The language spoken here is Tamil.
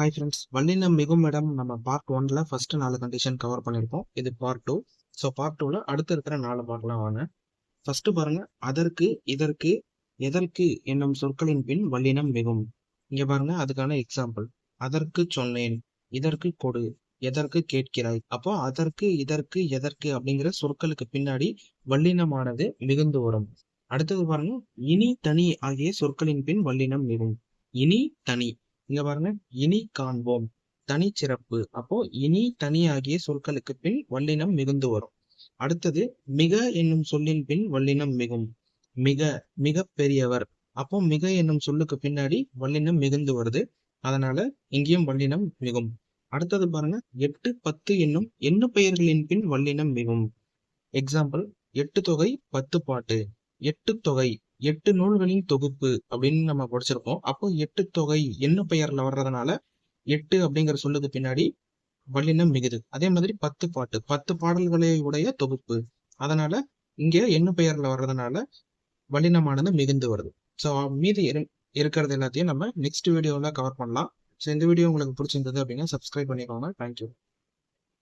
ஹாய் ஃப்ரெண்ட்ஸ் வல்லினம் மிகும் இடம் நம்ம பார்ட் ஒன்ல ஃபர்ஸ்ட் நாலு கண்டிஷன் கவர் பண்ணியிருக்கோம் இது பார்ட் டூ ஸோ பார்ட் டூவில் அடுத்து இருக்கிற நாலு பார்க்கலாம் வாங்க. ஃபர்ஸ்ட் பாருங்க அதற்கு இதற்கு எதற்கு என்னும் சொற்களின் பின் வல்லினம் மிகும் இங்க பாருங்க அதுக்கான எக்ஸாம்பிள் அதற்கு சொன்னேன் இதற்கு கொடு எதற்கு கேட்கிறாய்? அப்போ அதற்கு இதற்கு எதற்கு அப்படிங்கிற சொற்களுக்கு பின்னாடி வல்லினமானது மிகுந்து வரும். அடுத்தது பாருங்க இனி தனி ஆகிய சொற்களின் பின் வல்லினம் மிகும் இனி தனி. இங்க பாருங்க. இனி காண்போம். தனி சிறப்பு. அப்போ இனி தனியாகிய சொற்களுக்கு பின் வல்லினம் மிகுந்து வரும். அடுத்தது மிக என்னும் சொல்லின் பின் வல்லினம் மிகும். மிக மிக பெரியவர். அப்போ மிக என்னும் சொல்லுக்கு பின்னாடி வல்லினம் மிகுந்து வருது. அதனால இங்கேயும் வல்லினம் மிகும். அடுத்தது பாருங்க. எட்டு பத்து என்னும் எண்ணு பெயர்களின் பின் வல்லினம் மிகும். எக்ஸாம்பிள் எட்டு தொகை பத்து பாட்டு. எட்டு தொகை. எட்டு நூல்களின் தொகுப்பு அப்படின்னு நம்ம படிச்சிருக்கோம். அப்போ எட்டு தொகை எண்ணு பெயர்ல வர்றதுனால எட்டு அப்படிங்கிற சொல்லுக்கு பின்னாடி வல்லினம் மிகுது. அதே மாதிரி பத்து பாட்டு பத்து பாடல்களை உடைய தொகுப்பு. அதனால இங்க என்ன பெயர்ல வர்றதுனால வல்லினமானது மிகுந்து வருது. ஸோ மீதி இருக்கிறது எல்லாத்தையும் நம்ம நெக்ஸ்ட் வீடியோவில் கவர் பண்ணலாம். ஸோ இந்த வீடியோ உங்களுக்கு பிடிச்சிருந்தது அப்படின்னா சப்ஸ்கிரைப் பண்ணிக்கோங்க. தேங்க்யூ